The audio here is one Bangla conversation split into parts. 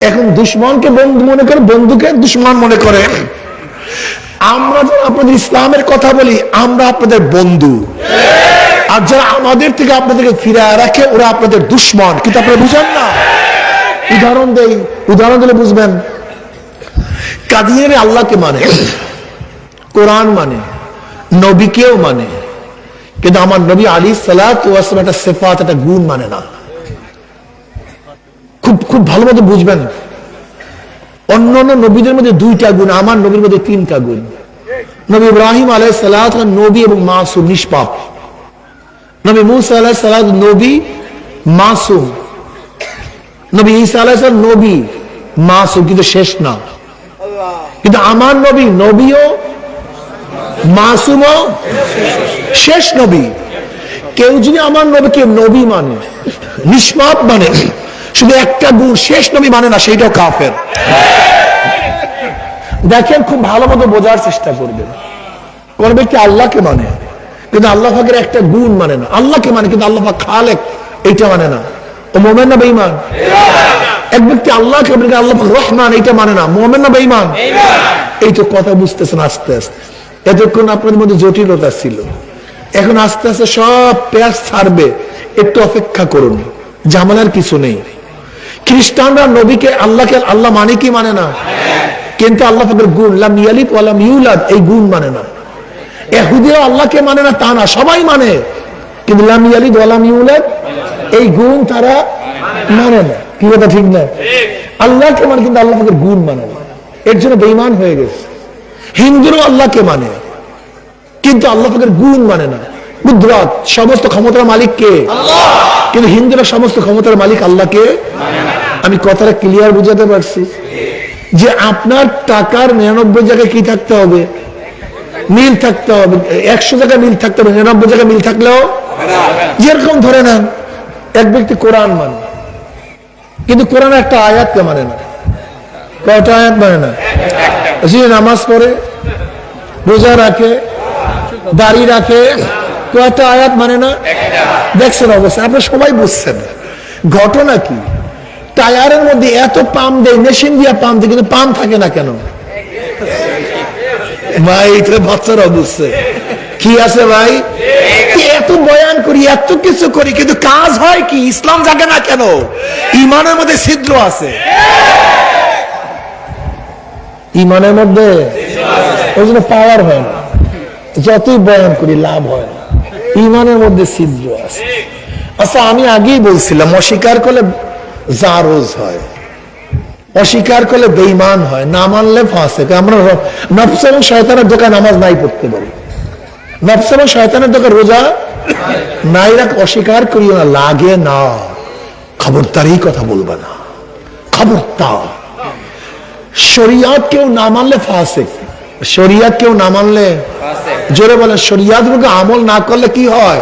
এখন দুশ্মনকে বন্ধু মনে করে, বন্ধুকে দুশ্মন মনে করে। আমরা যারা আপনাদের ইসলামের কথা বলি, আমরা আপনাদের বন্ধু। আর যারা আমাদের থেকে আপনাদেরকে ফিরে রাখে, ওরা আপনাদের দুশ্মন। কিন্তু আপনারা বুঝেন না? উদাহরণ দেই, উদাহরণ দিলে বুঝবেন। কাদিয়ানি আল্লাহকে মানে কোরআন মানে নবীকেও মানে। কিন্তু আমার নবী আলী সালাত একটা সেফাত, একটা গুণ মানে না। খুব খুব ভালো মতো বুঝবেন। অন্য অন্য নবীদের মধ্যে দুইটা গুণ, আমার নবীর মধ্যে তিনটা গুণ। নবী ইব্রাহিম সালাত নবী এবং মাসুম নিষ্পাপ। নবী মুসা আলাই সালাত নবী, মাসুম। নবী ঈসা আলাই সালাম নবী, মাসুম, কিন্তু শেষ না। কিন্তু আমার নবী, নবীও, মাসুমও শেষ নবী। কেউ যদি আমার নবীকে নবী মানে নিষ্পাপ মানে শুধু একটা গুণ শেষ নবী মানে না, সেইটাও কাফের। দেখেন, খুব ভালো মতো বোঝার চেষ্টা করবেন। কোন ব্যক্তি আল্লাহকে মানে? কিন্তু আল্লাহ ফাঁকের একটা গুণ মানে না। আল্লাহকে মানে কিন্তু আল্লাহ খালেক, এইটা মানে না। ও মোমেন না বেইমান এক ব্যক্তি মানে আল্লাহ রহমান, এইটা মানে না। মোমেন না বেইমান এই তো কথা বুঝতেছেন আস্তে আস্তে। এতক্ষণ আপনাদের মধ্যে জটিলতা ছিল। এখন আস্তে আস্তে সব পেঁয়াজ ছাড়বে। একটু অপেক্ষা করুন। জামালার কিছু নেই। খ্রিস্টানরা নবীকে আল্লাহকে আল্লাহ মানে কি মানে না? কিন্তু আল্লাহ পাকের গুণ, লাম এই গুণ মানে না। এহুদিও আল্লাহকে মানে না, তা না, সবাই মানে। কিন্তু লাম ইয়ালিদ ওয়া ইউলাদ, এই গুণ তারা মানে না। কি কথা, ঠিক না? আল্লাহকে মানে কিন্তু আল্লাহ পাকের গুণ মানে না। এর জন্য বেঈমান হয়ে গেছে। হিন্দুরও আল্লাহকে মানে। কিন্তু আল্লাহ পাকের গুণ মানে না। বুদ্ধরাত সমস্ত ক্ষমতার মালিক কে? কিন্তু হিন্দুরা সমস্ত ক্ষমতার মালিক আল্লাহকে? আমি কথাটা ক্লিয়ার বুঝাতে পারছি। যে আপনার টাকার নিরানব্বই জায়গায় কি থাকতে হবে? মিল থাকতে হবে। একশো জায়গায় মিল থাকতে হবে নিরানব্বই জায়গায় মিল থাকলেও? যেরকম ধরে নেন এক ব্যক্তি কোরআন মানে। কিন্তু কোরআন একটা আয়াতকে মানে না? কয়টা আয়াত মানে না? নামাজ পড়ে রোজা রাখে দাড়ি রাখে কয়টা আয়াত মানে না? দেখছেন অবস্থা আপনারা সবাই বুঝছেন। ঘটনা কি? টায়ারের মধ্যে এত পাম দেয় মেশিন দিয়া পাম দেয় কিন্তু পাম থাকে না কেন? ভাই এটা বাচ্চারা বুঝছে। কি আছে ভাই? এত বয়ান করি এত কিছু করি কিন্তু কাজ হয় কি? ইসলাম জাগে না কেন? ইমানের মধ্যে ছিদ্র আছে। ইমানের মধ্যে? ওই জন্য পাওয়ার হয় না। যতই বয়ান করি, লাভ হয় না। ইমানের মধ্যে ছিদ্র আছে। আচ্ছা আমি আগেই বলছিলাম, অস্বীকার করলে জারোজ হয়। অস্বীকার করলে বেইমান হয়। না মানলে ফাঁসে আমরা নফস এবং শয়তানের দোকান নামাজ নাই পড়তে পারি। নফস এবং শয়তানের দোকান রোজা নাই রাখ, অস্বীকার করিও না, লাগে না। খবরদারই কথা বলবে না। খবরদার। শরিয়াত কেউ না মানলে ফাঁসে শরিয়াত কেউ না মানলে? জোরে বলে শরিয়াত আমল না করলে কি হয়?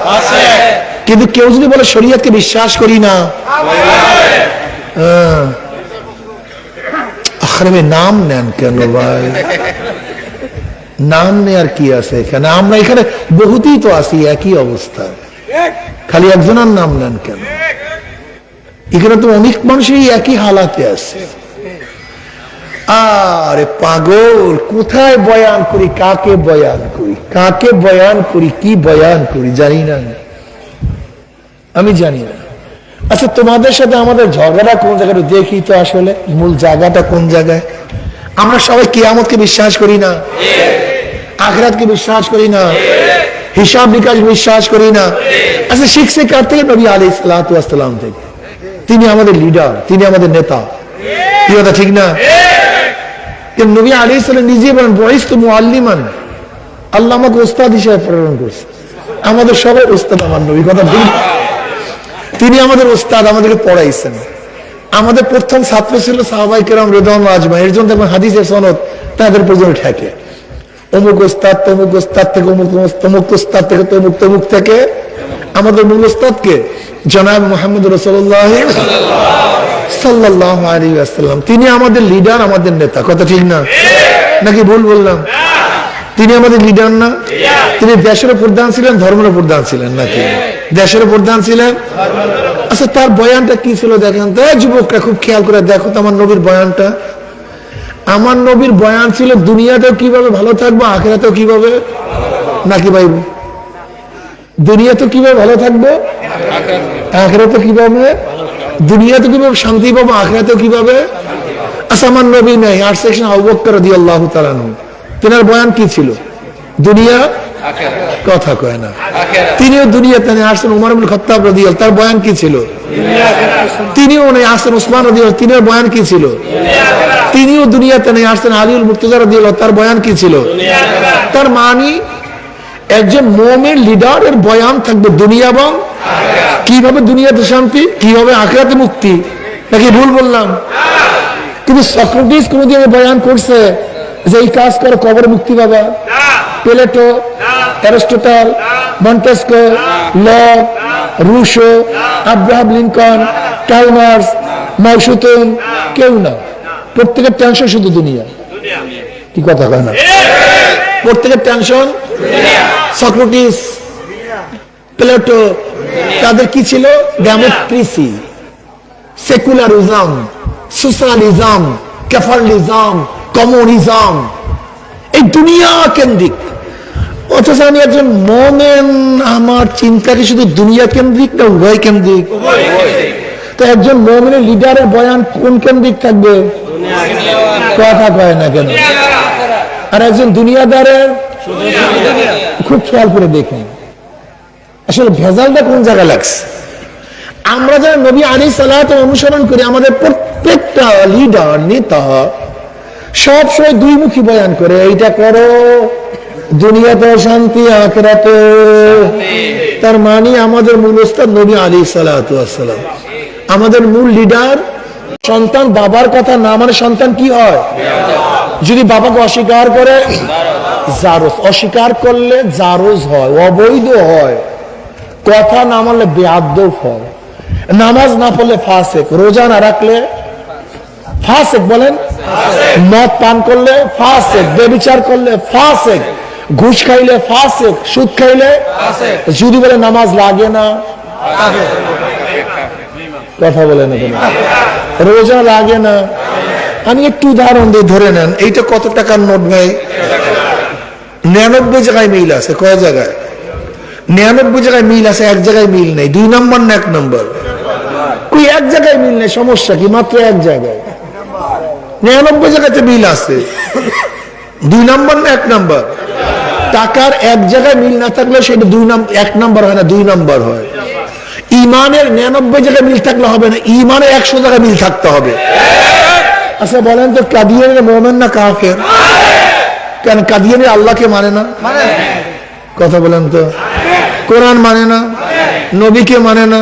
কিন্তু কেউ যদি বলে শরিয়াতকে বিশ্বাস করি না? হ্যাঁ। আরে নাম নেন কেন ভাই? নাম নেয়ার কি আছে এখানে? আমরা এখানে বহুতই তো আছি একই অবস্থা। খালি একজনের নাম নেন কেন? এখানে তো অনেক মানুষই একই হালাতে আছে। আরে পাগল, কোথায় বয়ান করি, কাকে বয়ান করি, কাকে বয়ান করি, কি বয়ান করি, জানি না আমি। জানি না। আচ্ছা তোমাদের সাথে আমাদের ঝগড়া কোন জায়গায় দেখি তো আসলে, মূল জায়গাটা কোন জায়গায়? আমরা সবাই কিয়ামতকে বিশ্বাস করি না। আখরাতকে বিশ্বাস করি না। হিসাব নিকাশ বিশ্বাস করি না। আচ্ছা শিখছে কার থেকে? নবী আলী সালাম থেকে। তিনি আমাদের লিডার তিনি আমাদের নেতা। কি কথা, ঠিক না? নবী আলী নিজে বলেন আল্লাহ আমাকে ওস্তাদ প্রেরণ করছে আমাদের সবাই ওস্তাদ আমার নবী কথা তিনি আমাদের ওস্তাদ আমাদেরকে পড়াইছেন। আমাদের প্রথম ছাত্র ছিল সাহাবাই কেরাম আজমা এর জন্য দেখবেন হাদিসের সনদ তাদের পর্যন্ত ঠেকে। অমুক ওস্তাদ তমুক ওস্তাদ থেকে অমুক তমুক ওস্তাদ থেকে তমুক তমুক থেকে। আমাদের মূল ওস্তাদকে জনাব মোহাম্মদ রসল্লাহ সাল্লাহ আলী আসসালাম তিনি আমাদের লিডার আমাদের নেতা। কথা ঠিক না? নাকি ভুল বললাম? তিনি আমাদের লিডার না? তিনি দেশের প্রধান ছিলেন, ধর্মের প্রধান ছিলেন নাকি? দেশের প্রধান ছিলেন? আচ্ছা তার বয়ানটা কি ছিল দেখেন তো? যুবকরা খুব খেয়াল করে দেখো তো আমার নবীর বয়ানটা। আমার নবীর বয়ান ছিল, দুনিয়াতেও কীভাবে ভালো থাকব, আখেরাতেও কীভাবে? নাকি ভাই? দুনিয়াতে কীভাবে ভালো থাকব? আখেরাতে কীভাবে? দুনিয়াতে কীভাবে শান্তি পাবো আখেরাতে কীভাবে? আমার নবী নেই আর সেকশন আবুবকর দিয়ে আল্লাহ তালানু তেনার বয়ান কি ছিল? দুনিয়া কথা কয় না। তিনিও দুনিয়াতে নেই আসছেন উমর আব্দুল খত্তাব রাদিয়াল তার বয়ান কি ছিল? তিনিও নেই আসছেন উসমান রাদিয়াল তিনের বয়ান কি ছিল? তিনিও দুনিয়াতে নেই আসছেন আলিউল মুর্তজা রাদিয়াল তার বয়ান কি ছিল? তার মানি একজন মোমের লিডারের বয়ান থাকবে দুনিয়া এবং কীভাবে দুনিয়াতে শান্তি, কীভাবে আখেরাতে মুক্তি? নাকি ভুল বললাম? কিন্তু সক্রেটিস কোনদিন বয়ান করছে যে এই কাজ করে, কবর মুক্তি পাবা। Plato Aristotle Montesquieu Locke Rousseau Abraham Lincoln timers মাউসুতুন কেউ না। প্রত্যেকের টেনশন শুধু দুনিয়া। কি কথা কয় না? প্রত্যেকের টেনশন? সক্রেটিস, প্লেটো, তাদের কি ছিল? Democracy, secularism, socialism, capitalism, communism. এই দুনিয়া কেন্দ্রিক। অথচ আমি একজন মোমেন, আমার চিন্তা কি শুধু দুনিয়া কেন্দ্রিক না উভয় কেন্দ্রিক? তো একজন মোমেনের লিডারের বয়ান কোন কেন্দ্রিক থাকবে? কথা কয় না কেন? আর একজন দুনিয়াদারের খুব খেয়াল করে দেখুন। আসলে ভেজালটা কোন জায়গায় লাগছে? আমরা যারা নবী আলী সালাত অনুসরণ করি, আমাদের প্রত্যেকটা লিডার নেতা সব সময় দুই মুখী বয়ান করে, এইটা করো, দুনিয়াতে শান্তি আখরাতে। তার মানে আমাদের মূল ওস্তাদ নবী আলী সালাম। আমাদের মূল লিডার সন্তান বাবার কথা না মানে সন্তান কি হয়? যদি বাবাকে অস্বীকার করে, জারোজ। অস্বীকার করলে জারোজ হয়, অবৈধ হয়। কথা না মানলে বেআদ্য হয়। নামাজ না পড়লে ফাসেক। রোজা না রাখলে ফাসেক বলেন? মদ পান করলে ফাসেক। বেবিচার করলে ফাসেক। ঘুষ খাইলে ফাসেক। সুদ খাইলে যদি বলে নামাজ লাগে না, কথা বলে না রোজা লাগে না। আমি একটু উদাহরণ দিয়ে ধরে নেন, এইটা কত টাকার নোট ভাই? নিরানব্বই জায়গায় মিল আছে, কয় জায়গায়? নিরানব্বই জায়গায় মিল আছে, এক জায়গায় মিল নেই, দুই নম্বর না এক নম্বর? কই এক জায়গায় মিল নেই, সমস্যা কি? মাত্র এক জায়গায়। নিরানব্বই জায়গাতে মিল আছে, দুই নম্বর না এক নম্বর? টাকার এক জায়গায় মিল না থাকলে সেটা দুই নম্বর এক নম্বর হয় না, দুই নম্বর হয়। ইমানের নিরানব্বই জায়গায় মিল থাকলে হবে না, ইমানের একশো জায়গায় মিল থাকতে হবে। আচ্ছা বলেন তো কাদিয়ানের মোমেন না কাফের? কেন কাদিয়ানি আল্লাহকে মানে না? কথা বলেন তো। কোরআন মানে না? নবীকে মানে না?